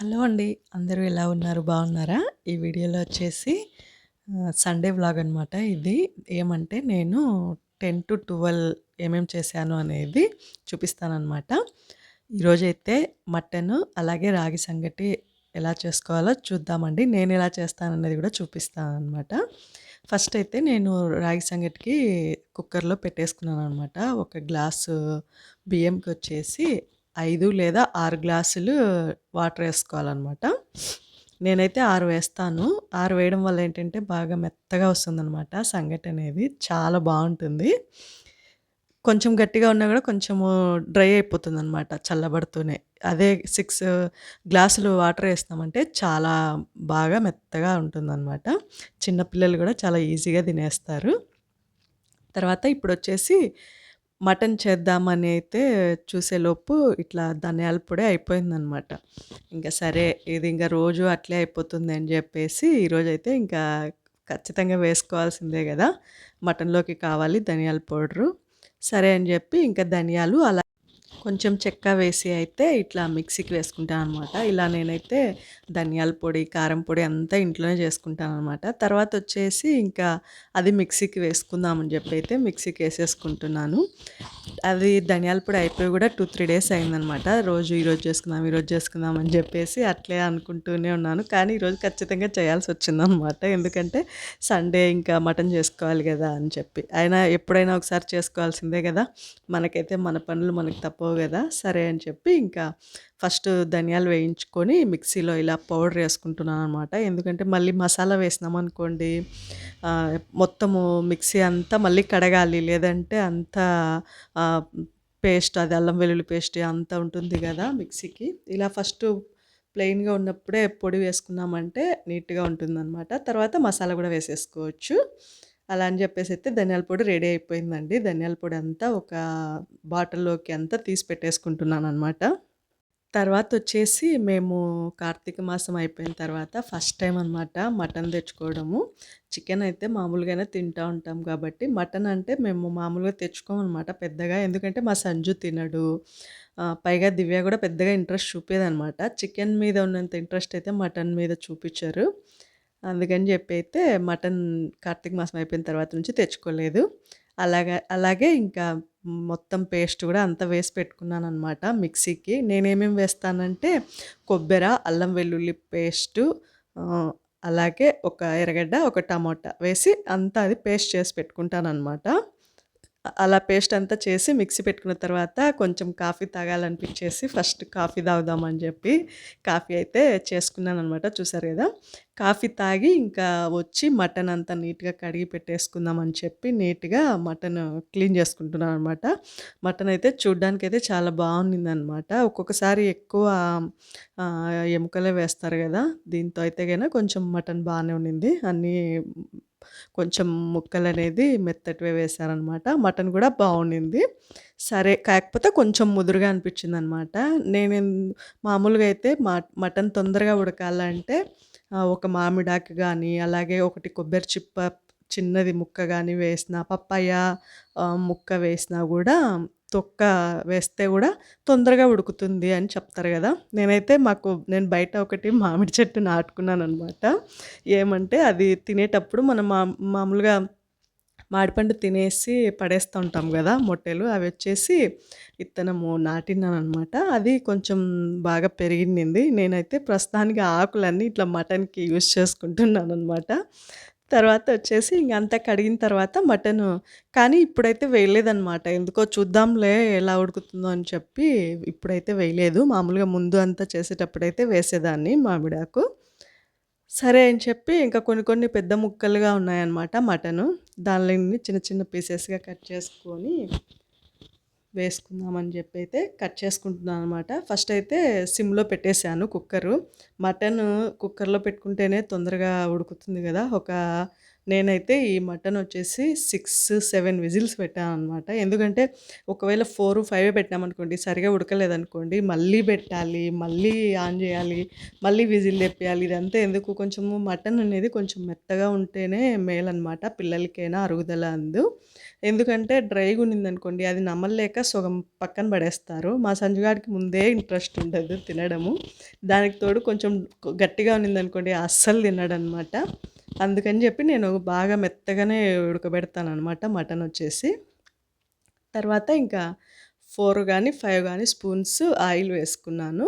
Hello అండి. అందరూ ఎలా ఉన్నారు? బాగున్నారా? ఈ వీడియోలో వచ్చేసి సండే వ్లాగ్ అనమాట ఇది. ఏమంటే నేను టెన్ టు ట్వెల్వ్ ఏమేమి చేశాను అనేది చూపిస్తాననమాట. ఈరోజైతే మటను, అలాగే రాగి సంగటి ఎలా చేసుకోవాలో చూద్దామండి. నేను ఎలా చేస్తాననేది కూడా చూపిస్తాననమాట. ఫస్ట్ అయితే నేను రాగి సంగటికి కుక్కర్‌లో పెట్టేసుకున్నాను అనమాట ఒక గ్లాసు బియ్యంకి వచ్చేసి ఐదు లేదా ఆరు గ్లాసులు వాటర్ వేసుకోవాలన్నమాట నేనైతే ఆరు వేస్తాను. ఆరు వేయడం వల్ల ఏంటంటే బాగా మెత్తగా వస్తుందనమాట సంగటనేది. చాలా బాగుంటుంది కొంచెం గట్టిగా ఉన్నా కూడా కొంచెము డ్రై అయిపోతుందనమాట చల్లబడుతూనే. అదే సిక్స్ గ్లాసులు వాటర్ వేస్తామంటే చాలా బాగా మెత్తగా ఉంటుందన్నమాట చిన్నపిల్లలు కూడా చాలా ఈజీగా తినేస్తారు. తర్వాత ఇప్పుడు వచ్చేసి మటన్ చేద్దామని అయితే చూసేలోపు ఇట్లా ధనియాల పొడి అయిపోయిందనమాట. ఇంకా సరే ఇది ఇంకా రోజు అట్లే అయిపోతుంది అని చెప్పేసి ఈరోజైతే ఇంకా ఖచ్చితంగా వేసుకోవాల్సిందే కదా మటన్‌లోకి కావాలి ధనియాల పౌడరు. సరే అని చెప్పి ఇంకా ధనియాలు అలా కొంచెం చెక్క వేసి అయితే ఇట్లా మిక్సీకి వేసుకుంటాను అనమాట ఇలా నేనైతే ధనియాల పొడి, కారం పొడి అంతా ఇంట్లోనే చేసుకుంటాననమాట. తర్వాత వచ్చేసి ఇంకా అది మిక్సీకి వేసుకుందామని చెప్పి అయితే మిక్సీకి వేసేసుకుంటున్నాను అది ధనియాల పొడి అయిపోయి కూడా 2, 3 డేస్ అయిందనమాట. రోజు ఈరోజు చేసుకుందాం, ఈరోజు చేసుకుందాం అని చెప్పేసి అట్లే అనుకుంటూనే ఉన్నాను. కానీ ఈరోజు ఖచ్చితంగా చేయాల్సి వచ్చిందనమాట ఎందుకంటే సండే ఇంకా మటన్ చేసుకోవాలి కదా అని చెప్పి. అయినా ఎప్పుడైనా ఒకసారి చేసుకోవాల్సిందే కదా మనకైతే మన పనులు మనకు తప్పవు కదా సరే అని చెప్పి ఇంకా ఫస్ట్ ధనియాలు వేయించుకొని మిక్సీలో ఇలా పౌడర్ వేసుకుంటున్నాను అనమాట ఎందుకంటే మళ్ళీ మసాలా వేసినామనుకోండి అనుకోండి మొత్తము మిక్సీ అంతా మళ్ళీ కడగాలి. లేదంటే అంతా పేస్ట్ అది అల్లం వెల్లుల్లి పేస్ట్ అంతా ఉంటుంది కదా మిక్సీకి. ఇలా ఫస్ట్ ప్లెయిన్‌గా ఉన్నప్పుడే పొడి వేసుకున్నామంటే నీట్‌గా ఉంటుందనమాట. తర్వాత మసాలా కూడా వేసేసుకోవచ్చు. అలా అని చెప్పేసి అయితే ధనియాల పొడి రెడీ అయిపోయిందండి. ధనియాల పొడి అంతా ఒక బాటిల్‌లోకి అంతా తీసి పెట్టేసుకుంటున్నాను అనమాట తర్వాత వచ్చేసి మేము కార్తీక మాసం అయిపోయిన తర్వాత ఫస్ట్ టైం అనమాట మటన్ తెచ్చుకోవడము. చికెన్ అయితే మామూలుగానే తింటూ ఉంటాం కాబట్టి మటన్ అంటే మేము మామూలుగా తెచ్చుకోమనమాట పెద్దగా. ఎందుకంటే మా సంజు తినడు. పైగా దివ్య కూడా పెద్దగా ఇంట్రెస్ట్ చూపేదనమాట చికెన్ మీద ఉన్నంత ఇంట్రెస్ట్ అయితే మటన్ మీద చూపించారు అందుకని చెప్పి అయితే మటన్ కార్తీక మాసం అయిపోయిన తర్వాత నుంచి తెచ్చుకోలేదు. అలాగా అలాగే ఇంకా మొత్తం పేస్ట్ కూడా అంతా వేసి పెట్టుకున్నాననమాట మిక్సీకి. నేనేమేమి వేస్తానంటే కొబ్బెర, అల్లం వెల్లుల్లి పేస్టు అలాగే ఒక ఎర్రగడ్డ, ఒక టమోటా వేసి అంతా అది పేస్ట్ చేసి పెట్టుకుంటాననమాట. అలా పేస్ట్ అంతా చేసి మిక్సీ పెట్టుకున్న తర్వాత కొంచెం కాఫీ తాగాలనిపించేసి ఫస్ట్ కాఫీ తాగుదామని చెప్పి కాఫీ అయితే చేసుకున్నాను అనమాట చూసారు కదా కాఫీ తాగి ఇంకా వచ్చి మటన్ అంతా నీట్‌గా కడిగి పెట్టేసుకుందామని చెప్పి నీట్‌గా మటన్ క్లీన్ చేసుకుంటున్నాను అనమాట మటన్ అయితే చూడ్డానికైతే చాలా బావుండిందనమాట. ఒక్కొక్కసారి ఎక్కువ ఎముకలే వేస్తారు కదా దీంతో అయితే కనుక కొంచెం మటన్ బాగానే ఉండింది. అన్నీ కొంచెం ముక్కలనేది మెత్తటివే వేశారనమాట. మటన్ కూడా బాగుండింది సరే కాకపోతే కొంచెం ముదురుగా అనిపించింది అనమాట నేను మామూలుగా అయితే మా మటన్ తొందరగా ఉడకాలంటే ఒక మామిడాకు కానీ అలాగే ఒకటి కొబ్బరి చిప్ప చిన్నది ముక్క కానీ వేసినా, పప్పాయ ముక్క వేసినా కూడా తొక్క వేస్తే కూడా తొందరగా ఉడుకుతుంది అని చెప్తారు కదా. నేనైతే మాకు నేను బయట ఒకటి మామిడి చెట్టు నాటుకున్నాను అనమాట ఏమంటే అది తినేటప్పుడు మనం మా మామూలుగా మాడిపండు తినేసి పడేస్తూ ఉంటాం కదా మొట్టెలు అవి వచ్చేసి ఇత్తనము నాటినాననమాట. అది కొంచెం బాగా పెరిగింది. నేనైతే ప్రస్తుతానికి ఆకులన్నీ ఇట్లా మటన్‌కి యూజ్ చేసుకుంటున్నాను అనమాట తర్వాత వచ్చేసి ఇంక అంతా కడిగిన తర్వాత మటను కానీ ఇప్పుడైతే వేయలేదనమాట. ఎందుకో చూద్దాంలే ఎలా ఉడుకుతుందో అని చెప్పి ఇప్పుడైతే వేయలేదు. మామూలుగా ముందు అంతా చేసేటప్పుడైతే వేసేదాన్ని మామిడాకు. సరే అని చెప్పి ఇంకా కొన్ని కొన్ని పెద్ద ముక్కలుగా ఉన్నాయన్నమాట మటను. దానిని చిన్న చిన్న పీసెస్‌గా కట్ చేసుకొని వేసుకుందామని చెప్పి అయితే కట్ చేసుకుంటున్నాననమాట. ఫస్ట్ అయితే సిమ్‌లో పెట్టేసాను కుక్కరు. మటన్ కుక్కర్‌లో పెట్టుకుంటేనే తొందరగా ఉడుకుతుంది కదా ఒక నేనైతే ఈ మటన్ వచ్చేసి సిక్స్ సెవెన్ విజిల్స్ పెట్టాను అనమాట ఎందుకంటే ఒకవేళ ఫోర్ ఫైవ్ పెట్టామనుకోండి సరిగా ఉడకలేదనుకోండి మళ్ళీ పెట్టాలి మళ్ళీ ఆన్ చేయాలి మళ్ళీ విజిల్ తెప్పియాలి ఇదంతా ఎందుకు? కొంచెము మటన్ అనేది కొంచెం మెత్తగా ఉంటేనే మేలనమాట పిల్లలకైనా అరుగుదల అందు. ఎందుకంటే డ్రైగా ఉన్నిందనుకోండి అది నమ్మలేక సగం పక్కన పడేస్తారు. మా సంజుగాడికి ముందే ఇంట్రెస్ట్ ఉండదు తినడము. దానికి తోడు కొంచెం గట్టిగా ఉన్నిందనుకోండి అస్సలు తినడనమాట అందుకని చెప్పి నేను బాగా మెత్తగానే ఉడకబెడతాను అనమాట మటన్ వచ్చేసి. తర్వాత ఇంకా ఫోర్ కానీ ఫైవ్ కానీ స్పూన్స్ ఆయిల్ వేసుకున్నాను.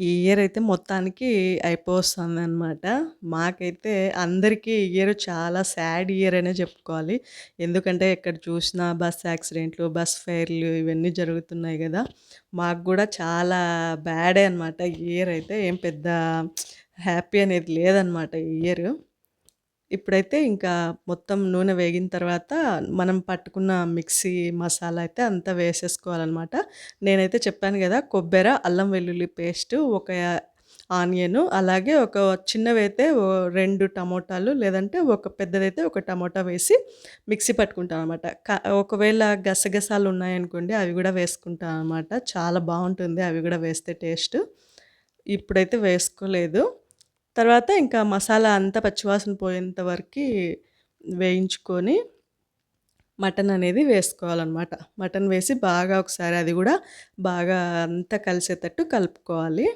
ఈ ఇయర్ అయితే మొత్తానికి అయిపోతుందనమాట మాకైతే అందరికీ ఈ ఇయర్ చాలా సాడ్ ఇయర్ అనే చెప్పుకోవాలి. ఎందుకంటే ఎక్కడ చూసినా బస్ యాక్సిడెంట్లు బస్ ఫైర్లు ఇవన్నీ జరుగుతున్నాయి కదా. మాకు కూడా చాలా బ్యాడే అనమాట ఈ ఇయర్ అయితే. ఏం పెద్ద హ్యాపీ అనేది లేదనమాట ఈ ఇయర్. ఇప్పుడైతే ఇంకా మొత్తం నూనె వేగిన తర్వాత మనం పట్టుకున్న మిక్సీ మసాలా అయితే అంతా వేసేసుకోవాలన్నమాట నేనైతే చెప్పాను కదా కొబ్బరి అల్లం వెల్లుల్లి పేస్ట్ ఒక ఆనియన్ అలాగే ఒక చిన్నవైతే రెండు టమోటాలు లేదంటే ఒక పెద్దదైతే ఒక టమోటా వేసి మిక్సీ పట్టుకుంటాను అనమాట ఒకవేళ గసగసాలు ఉన్నాయనుకోండి అవి కూడా వేసుకుంటాను అనమాట చాలా బాగుంటుంది అవి కూడా వేస్తే టేస్ట్. ఇప్పుడైతే వేసుకోలేదు. తర్వాత ఇంకా మసాలా అంతా పచ్చివాసన పోయేంత వరకు వేయించుకొని మటన్ అనేది వేసుకోవాలన్నమాట. మటన్ వేసి బాగా ఒకసారి అది కూడా బాగా అంతా కలిసేటట్టు కలుపుకోవాలి.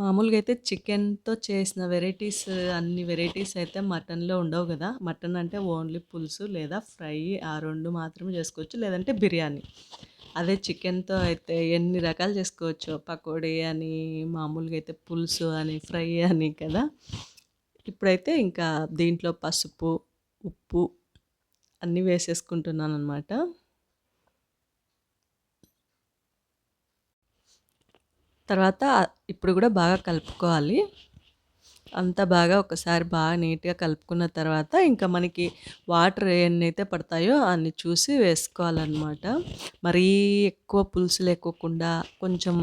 మామూలుగా అయితే చికెన్తో చేసిన వెరైటీస్ అన్ని వెరైటీస్ అయితే మటన్లో ఉండవు కదా. మటన్ అంటే ఓన్లీ పులుసు లేదా ఫ్రై ఆ రెండు మాత్రమే చేసుకోవచ్చు. లేదంటే బిర్యానీ. అదే చికెన్తో అయితే ఎన్ని రకాలు చేసుకోవచ్చు? పకోడీ అని మామూలుగా అయితే పులుసు అని ఫ్రై అని కదా? ఇప్పుడైతే ఇంకా దీంట్లో పసుపు ఉప్పు అన్నీ వేసేసుకుంటున్నాను అనమాట తర్వాత ఇప్పుడు కూడా బాగా కలుపుకోవాలి. అంతా బాగా ఒకసారి బాగా నీట్గా కలుపుకున్న తర్వాత ఇంకా మనకి వాటర్ ఎన్నైతే పడతాయో అన్ని చూసి వేసుకోవాలన్నమాట. మరీ ఎక్కువ పులుసు లేకోకుండా కొంచెం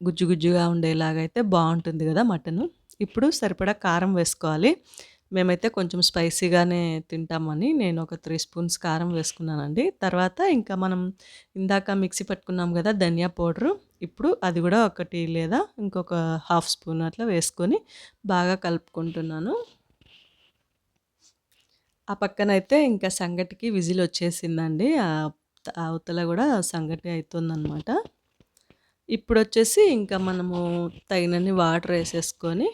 గుజ్జు గుజ్జుగా ఉండేలాగైతే బాగుంటుంది కదా మటను. ఇప్పుడు సరిపడా కారం వేసుకోవాలి. మేమైతే కొంచెం స్పైసీగానే తింటామని నేను ఒక త్రీ స్పూన్స్ కారం వేసుకున్నానండి. తర్వాత ఇంకా మనం ఇందాక మిక్సీ పట్టుకున్నాం కదా ధనియా పౌడరు ఇప్పుడు అది కూడా ఒకటి లేదా ఇంకొక హాఫ్ స్పూన్ అట్లా వేసుకొని బాగా కలుపుకుంటున్నాను. ఆ పక్కన అయితే ఇంకా సంగటికి విజిల్ వచ్చేసిందండి. అవతల కూడా సంగటి అవుతుందన్నమాట ఇప్పుడు వచ్చేసి ఇంకా మనము తగినన్ని వాటర్ వేసేసుకొని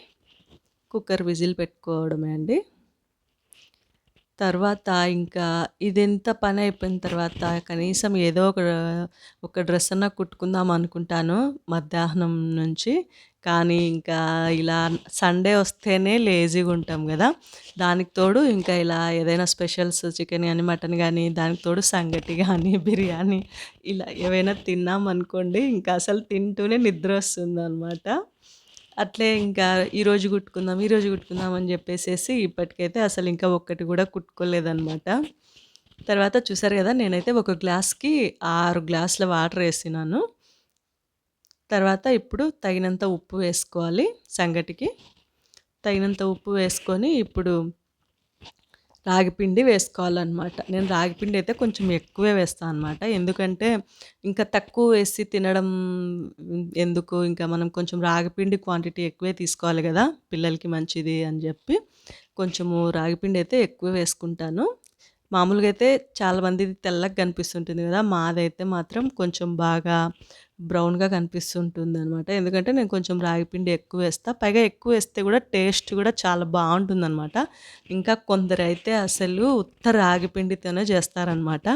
కుక్కర్ విజిల్ పెట్టుకోవడమే అండి. తర్వాత ఇంకా ఇదెంత పని అయిపోయిన తర్వాత కనీసం ఏదో ఒక ఒక డ్రెస్ అన్నా కుట్టుకుందాం అనుకుంటాను మధ్యాహ్నం నుంచి. కానీ ఇంకా ఇలా సండే వస్తేనే లేజీగా ఉంటాం కదా. దానికి తోడు ఇంకా ఇలా ఏదైనా స్పెషల్స్ చికెన్ కానీ మటన్ కానీ దానికి తోడు సంగటి కానీ బిర్యానీ ఇలా ఏవైనా తిన్నాం అనుకోండి ఇంకా అసలు తింటూనే నిద్ర వస్తుంది అనమాట అట్లే ఇంకా ఈరోజు కుట్టుకుందాం ఈరోజు కుట్టుకుందాం అని చెప్పేసేసి ఇప్పటికైతే అసలు ఇంకా ఒక్కటి కూడా కుట్టుకోలేదన్నమాట. తర్వాత చూసారు కదా నేనైతే ఒక గ్లాస్కి ఆరు గ్లాసుల వాటర్ వేసినాను. తర్వాత ఇప్పుడు తగినంత ఉప్పు వేసుకోవాలి సంగటికి. తగినంత ఉప్పు వేసుకొని ఇప్పుడు రాగిపిండి వేసుకోవాలన్నమాట. నేను రాగిపిండి అయితే కొంచెం ఎక్కువే వేస్తాను అనమాట ఎందుకంటే ఇంకా తక్కువ వేసి తినడం ఎందుకు? ఇంకా మనం కొంచెం రాగిపిండి క్వాంటిటీ ఎక్కువే తీసుకోవాలి కదా పిల్లలకి మంచిది అని చెప్పి కొంచెము రాగిపిండి అయితే ఎక్కువ వేసుకుంటాను. మామూలుగా అయితే చాలామంది తెల్లగా కనిపిస్తుంటుంది కదా మాదైతే మాత్రం కొంచెం బాగా బ్రౌన్గా కనిపిస్తుంటుంది అనమాట ఎందుకంటే నేను కొంచెం రాగి పిండి ఎక్కువ వేస్తా పైగా ఎక్కువ వేస్తే కూడా టేస్ట్ కూడా చాలా బాగుంటుంది అనమాట ఇంకా కొందరు అయితే అసలు ఉత్త రాగిపిండితోనే చేస్తారనమాట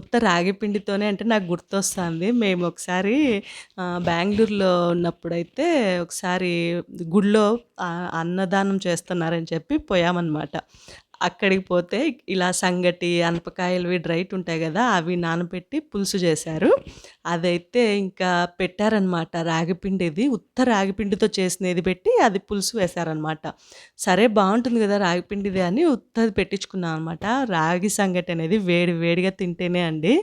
ఉత్త రాగిపిండితోనే అంటే నాకు గుర్తొస్తుంది. మేము ఒకసారి బెంగళూరులో ఉన్నప్పుడైతే ఒకసారి గుళ్ళో అన్నదానం చేస్తున్నారని చెప్పి పోయామన్నమాట. అక్కడికి పోతే ఇలా సంగటి అనపకాయలు డ్రైట్ ఉంటాయి కదా అవి నానబెట్టి పులుసు చేశారు. అదైతే ఇంకా పెట్టారనమాట రాగిపిండిది. ఉత్త రాగిపిండితో చేసినది పెట్టి అది పులుసు వేశారనమాట. సరే బాగుంటుంది కదా రాగిపిండిది అని ఉత్తది పెట్టించుకున్నాం అనమాట. రాగి సంగటి అనేది వేడి వేడిగా తింటేనే అండి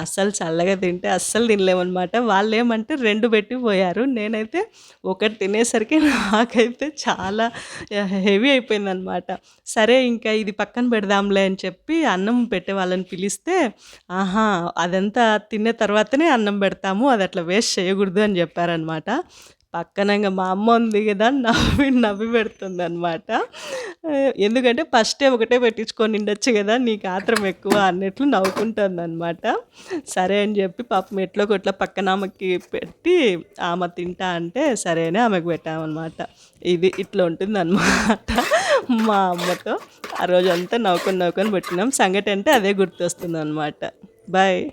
అస్సలు చల్లగా తింటే అస్సలు తినలేమనమాట. వాళ్ళేమంటే రెండు పెట్టి పోయారు. నేనైతే ఒకటి తినేసరికి నాకైతే చాలా హెవీ అయిపోయిందనమాట. సరే ఇంకా ఇది పక్కన పెడదాంలే అని చెప్పి అన్నం పెట్టే వాళ్ళని పిలిస్తే, ఆహా! అదంతా తిన్న తర్వాతనే అన్నం పెడతాము. అది అట్లా వేస్ట్ చేయకూడదు అని చెప్పారనమాట. పక్కన ఇంకా మా అమ్మ ఉంది కదా నవ్వి నవ్వి పెడుతుంది అనమాట ఎందుకంటే ఫస్టే ఒకటే పెట్టించుకొని ఉండొచ్చు కదా నీకు ఆత్రం ఎక్కువ అన్నట్లు నవ్వుకుంటుంది అనమాట సరే అని చెప్పి పాపం ఎట్లో కొట్ల పక్కన ఆమెకి పెట్టి ఆమె తింటా అంటే సరే అని ఆమెకు పెట్టామనమాట. ఇది ఇట్లా ఉంటుంది అనమాట మా అమ్మతో. ఆ రోజంతా నవ్వుకొని నవ్వుకొని పెట్టినాం. సంగటి అంటే అదే గుర్తొస్తుందనమాట. బాయ్.